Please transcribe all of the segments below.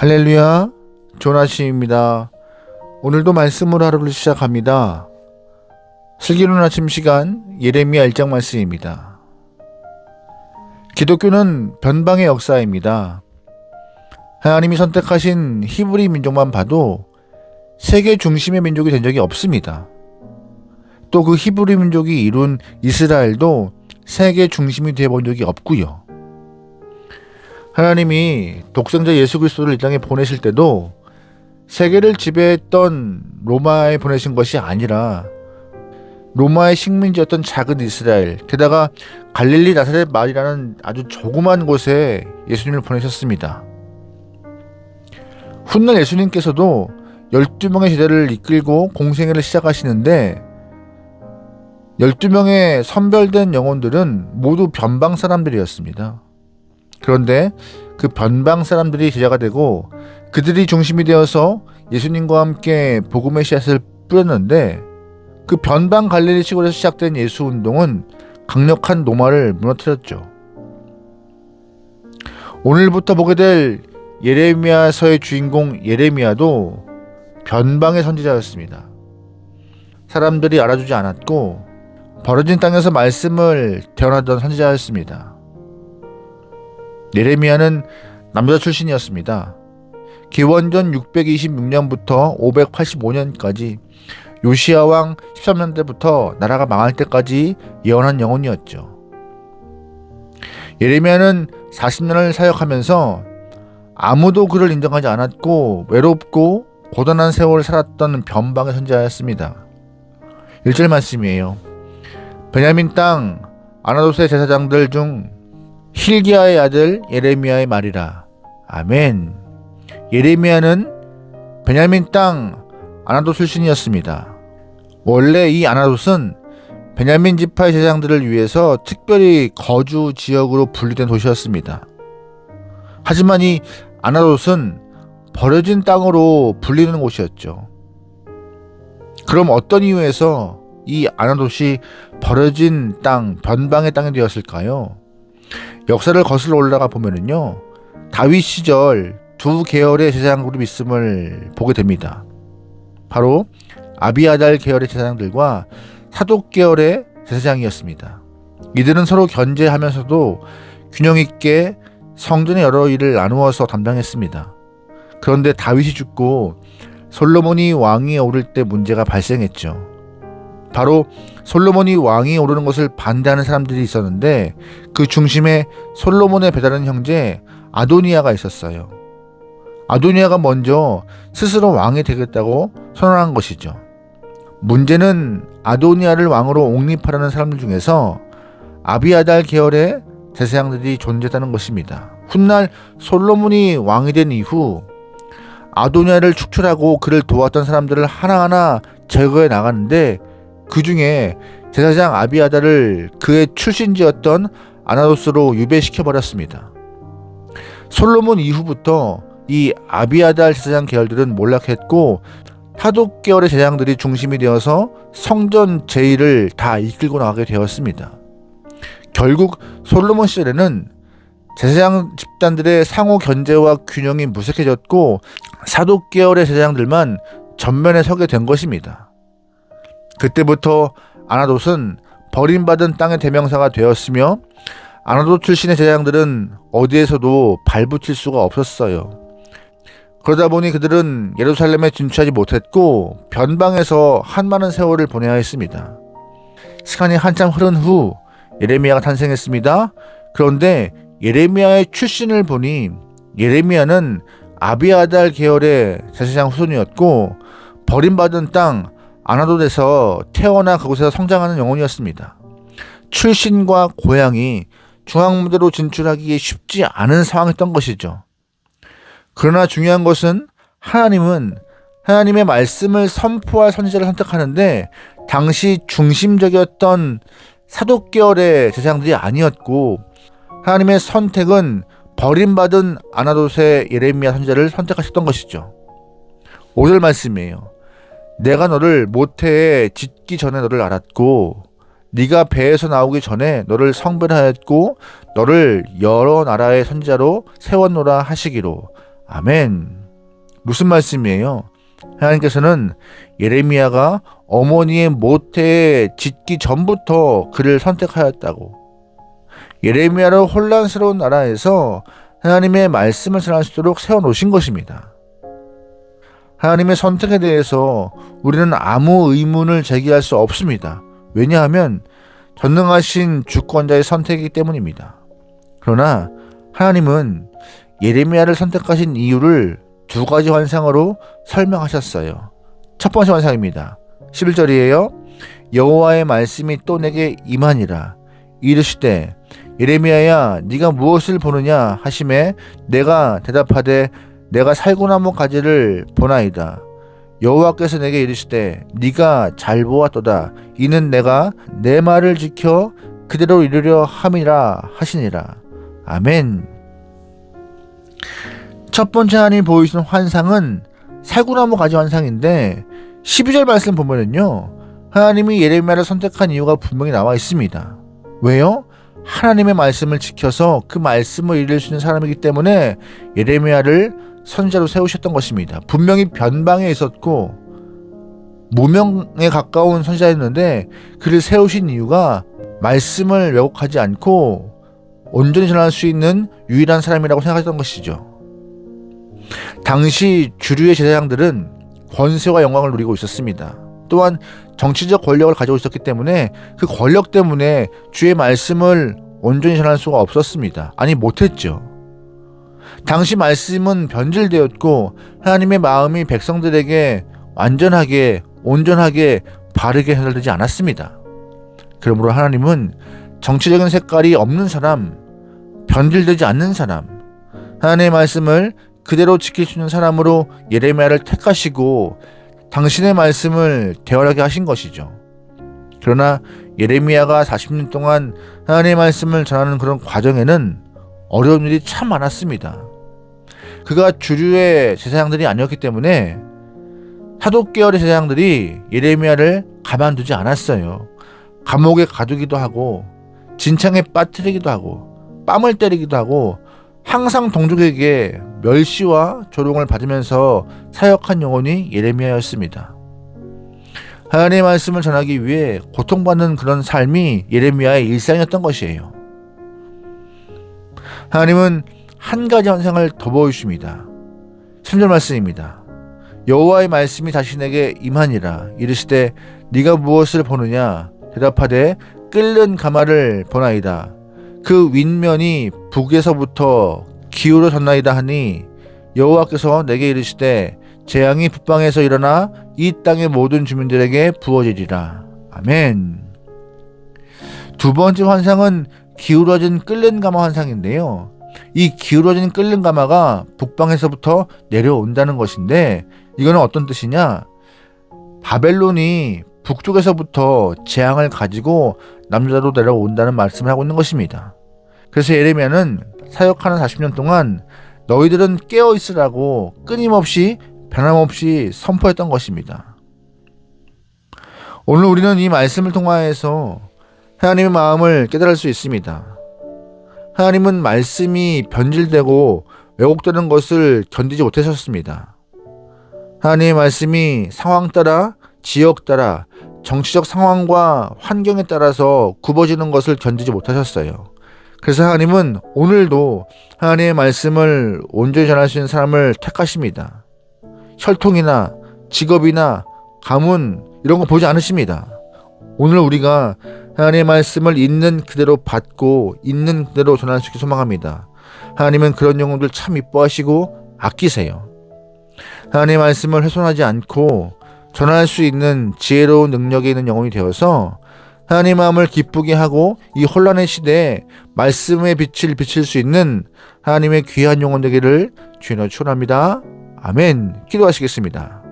할렐루야, 조나시입니다. 오늘도 말씀으로 하루를 시작합니다. 슬기로운 아침 시간 예레미야 1장 말씀입니다. 기독교는 변방의 역사입니다. 하나님이 선택하신 히브리 민족만 봐도 세계 중심의 민족이 된 적이 없습니다. 또 그 히브리 민족이 이룬 이스라엘도 세계 중심이 되어 본 적이 없고요. 하나님이 독생자 예수 그리스도를 이 땅에 보내실 때도 세계를 지배했던 로마에 보내신 것이 아니라 로마의 식민지였던 작은 이스라엘, 게다가 갈릴리 나사렛 마을이라는 아주 조그만 곳에 예수님을 보내셨습니다. 훗날 예수님께서도 12명의 제자를 이끌고 공생애를 시작하시는데 12명의 선별된 영혼들은 모두 변방 사람들이었습니다. 그런데 그 변방 사람들이 제자가 되고 그들이 중심이 되어서 예수님과 함께 복음의 씨앗을 뿌렸는데 그 변방 갈릴리 시골에서 시작된 예수 운동은 강력한 노마를 무너뜨렸죠. 오늘부터 보게 될 예레미야서의 주인공 예레미야도 변방의 선지자였습니다. 사람들이 알아주지 않았고 버려진 땅에서 말씀을 대언하던 선지자였습니다. 예레미야는 남자 출신이었습니다. 기원전 626년부터 585년까지 요시야 왕 13년대부터 나라가 망할 때까지 예언한 영혼이었죠. 예레미야는 40년을 사역하면서 아무도 그를 인정하지 않았고 외롭고 고단한 세월을 살았던 변방의 선지자였습니다. 1절 말씀이에요. 베냐민 땅 아나도스의 제사장들 중 힐기야의 아들 예레미야의 말이라. 아멘. 예레미야는 베냐민 땅 아나도 출신이었습니다. 원래 이 아나돗은 베냐민 지파의 제장들을 위해서 특별히 거주 지역으로 분리된 도시였습니다. 하지만 이 아나돗은 버려진 땅으로 불리는 곳이었죠. 그럼 어떤 이유에서 이 아나돗이 버려진 땅, 변방의 땅이 되었을까요? 역사를 거슬러 올라가 보면은요, 다윗 시절 두 계열의 제사장 그룹이 있음을 보게 됩니다. 바로 아비아달 계열의 제사장들과 사독 계열의 제사장이었습니다. 이들은 서로 견제하면서도 균형 있게 성전의 여러 일을 나누어서 담당했습니다. 그런데 다윗이 죽고 솔로몬이 왕위에 오를 때 문제가 발생했죠. 바로 솔로몬이 왕위에 오르는 것을 반대하는 사람들이 있었는데 그 중심에 솔로몬의 배다른 형제 아도니아가 있었어요. 아도니아가 먼저 스스로 왕이 되겠다고 선언한 것이죠. 문제는 아도니아를 왕으로 옹립하려는 사람들 중에서 아비아달 계열의 제사장들이 존재했다는 것입니다. 훗날 솔로몬이 왕이 된 이후 아도니아를 축출하고 그를 도왔던 사람들을 하나하나 제거해 나갔는데 그 중에 제사장 아비아다를 그의 출신지였던 아나도스로 유배시켜 버렸습니다. 솔로몬 이후부터 이 아비아달 제사장 계열들은 몰락했고 사독 계열의 제사장들이 중심이 되어서 성전 제의를 다 이끌고 나가게 되었습니다. 결국 솔로몬 시절에는 제사장 집단들의 상호 견제와 균형이 무색해졌고 사독 계열의 제사장들만 전면에 서게 된 것입니다. 그때부터 아나돗은 버림받은 땅의 대명사가 되었으며 아나돗 출신의 제사장들은 어디에서도 발붙일 수가 없었어요. 그러다 보니 그들은 예루살렘에 진출하지 못했고 변방에서 한 많은 세월을 보내야 했습니다. 시간이 한참 흐른 후 예레미야가 탄생했습니다. 그런데 예레미야의 출신을 보니 예레미야는 아비아달 계열의 제사장 후손이었고 버림받은 땅 아나돗에서 태어나 그곳에서 성장하는 영혼이었습니다. 출신과 고향이 중앙무대로 진출하기에 쉽지 않은 상황이었던 것이죠. 그러나 중요한 것은 하나님은 하나님의 말씀을 선포할 선지자를 선택하는데 당시 중심적이었던 사독 계열의 제사장들이 아니었고 하나님의 선택은 버림받은 아나돗의 예레미야 선지자를 선택하셨던 것이죠. 5절 말씀이에요. 내가 너를 모태에 짓기 전에 너를 알았고 네가 배에서 나오기 전에 너를 성별하였고 너를 여러 나라의 선지자로 세웠노라 하시기로 아멘. 무슨 말씀이에요? 하나님께서는 예레미야가 어머니의 모태에 짓기 전부터 그를 선택하였다고. 예레미야를 혼란스러운 나라에서 하나님의 말씀을 전할 수 있도록 세워놓으신 것입니다. 하나님의 선택에 대해서 우리는 아무 의문을 제기할 수 없습니다. 왜냐하면 전능하신 주권자의 선택이기 때문입니다. 그러나 하나님은 예레미야를 선택하신 이유를 두 가지 환상으로 설명하셨어요. 첫 번째 환상입니다. 11절이에요. 여호와의 말씀이 또 내게 임하니라 이르시되 예레미야야 네가 무엇을 보느냐 하심에 내가 대답하되 내가 살구나무 가지를 보나이다. 여호와께서 내게 이르시되 네가 잘 보았도다. 이는 내가 내 말을 지켜 그대로 이루려 함이라 하시니라. 아멘. 첫 번째 하나님 보이시는 환상은 살구나무 가지 환상인데 12절 말씀 보면은요. 하나님이 예레미야를 선택한 이유가 분명히 나와 있습니다. 왜요? 하나님의 말씀을 지켜서 그 말씀을 이룰 수 있는 사람이기 때문에 예레미야를 선자로 세우셨던 것입니다. 분명히 변방에 있었고 무명에 가까운 선자였는데 그를 세우신 이유가 말씀을 왜곡하지 않고 온전히 전할 수 있는 유일한 사람이라고 생각했던 것이죠. 당시 주류의 제사장들은 권세와 영광을 누리고 있었습니다. 또한 정치적 권력을 가지고 있었기 때문에 그 권력 때문에 주의 말씀을 온전히 전할 수가 없었습니다. 아니 못했죠. 당시 말씀은 변질되었고 하나님의 마음이 백성들에게 완전하게 온전하게 바르게 해설되지 않았습니다. 그러므로 하나님은 정치적인 색깔이 없는 사람, 변질되지 않는 사람, 하나님의 말씀을 그대로 지킬 수 있는 사람으로 예레미야를 택하시고 당신의 말씀을 대활하게 하신 것이죠. 그러나 예레미야가 40년 동안 하나님의 말씀을 전하는 그런 과정에는 어려운 일이 참 많았습니다. 그가 주류의 제사장들이 아니었기 때문에 사독 계열의 제사장들이 예레미야를 가만두지 않았어요. 감옥에 가두기도 하고 진창에 빠뜨리기도 하고 뺨을 때리기도 하고 항상 동족에게 멸시와 조롱을 받으면서 사역한 영혼이 예레미야였습니다. 하나님의 말씀을 전하기 위해 고통받는 그런 삶이 예레미야의 일상이었던 것이에요. 하나님은 한 가지 환상을 더 보여주십니다. 3절 말씀입니다. 여호와의 말씀이 자신에게 임하니라 이르시되 네가 무엇을 보느냐 대답하되 끓는 가마를 보나이다 그 윗면이 북에서부터 기울어졌나이다 하니 여호와께서 내게 이르시되 재앙이 북방에서 일어나 이 땅의 모든 주민들에게 부어지리라. 아멘. 두 번째 환상은 기울어진 끓는 가마 환상인데요. 이 기울어진 끓는 가마가 북방에서부터 내려온다는 것인데 이거는 어떤 뜻이냐? 바벨론이 북쪽에서부터 재앙을 가지고 남자로 내려온다는 말씀을 하고 있는 것입니다. 그래서 예레미야는 사역하는 40년 동안 너희들은 깨어 있으라고 끊임없이 변함없이 선포했던 것입니다. 오늘 우리는 이 말씀을 통하여서 하나님의 마음을 깨달을 수 있습니다. 하나님은 말씀이 변질되고 왜곡되는 것을 견디지 못하셨습니다. 하나님의 말씀이 상황 따라, 지역 따라, 정치적 상황과 환경에 따라서 굽어지는 것을 견디지 못하셨어요. 그래서 하나님은 오늘도 하나님의 말씀을 온전히 전할 수 있는 사람을 택하십니다. 혈통이나 직업이나 가문 이런 거 보지 않으십니다. 오늘 우리가 하나님의 말씀을 있는 그대로 받고 있는 그대로 있게 소망합니다. 하나님은 그런 영혼들 참 이뻐하시고 아끼세요. 하나님의 말씀을 훼손하지 않고 전할 수 있는 지혜로운 능력이 있는 영혼이 되어서 하나님 마음을 기쁘게 하고 이 혼란의 시대에 말씀의 빛을 비칠 수 있는 하나님의 귀한 영혼 되기를 주인으로 축원합니다. 아멘. 기도하시겠습니다.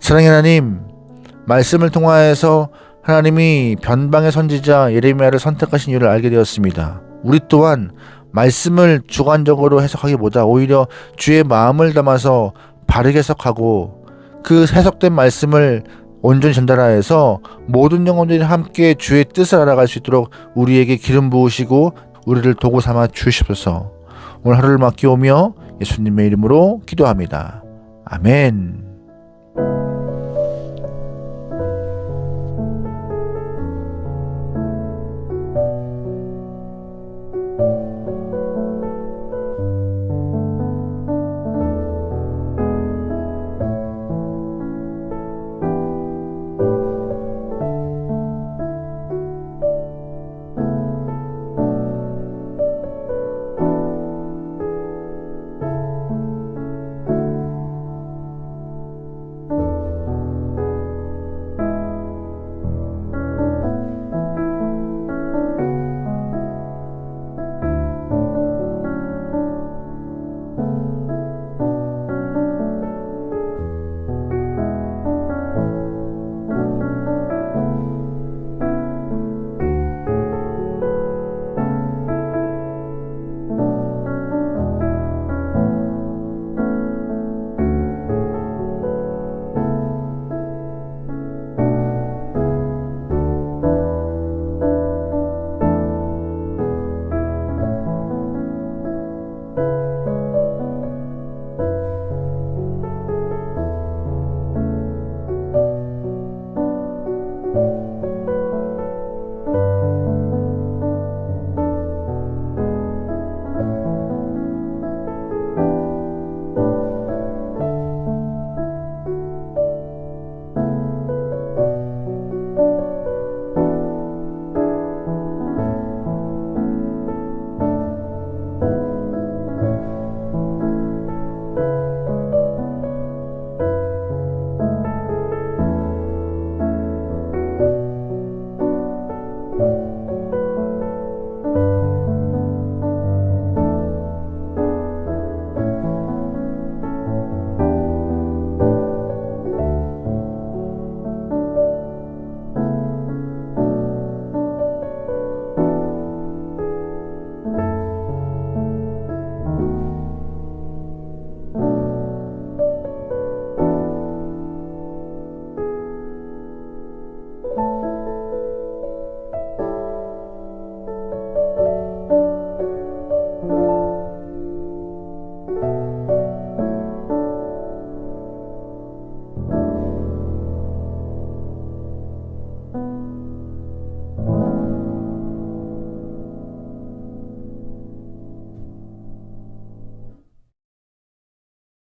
사랑의 하나님, 말씀을 통하여서 하나님이 변방의 선지자 예레미야를 선택하신 이유를 알게 되었습니다. 우리 또한 말씀을 주관적으로 해석하기보다 오히려 주의 마음을 담아서 바르게 해석하고 그 해석된 말씀을 온전히 전달하여서 모든 영혼들이 함께 주의 뜻을 알아갈 수 있도록 우리에게 기름 부으시고 우리를 도구 삼아 주시옵소서. 오늘 하루를 맡겨오며 예수님의 이름으로 기도합니다. 아멘.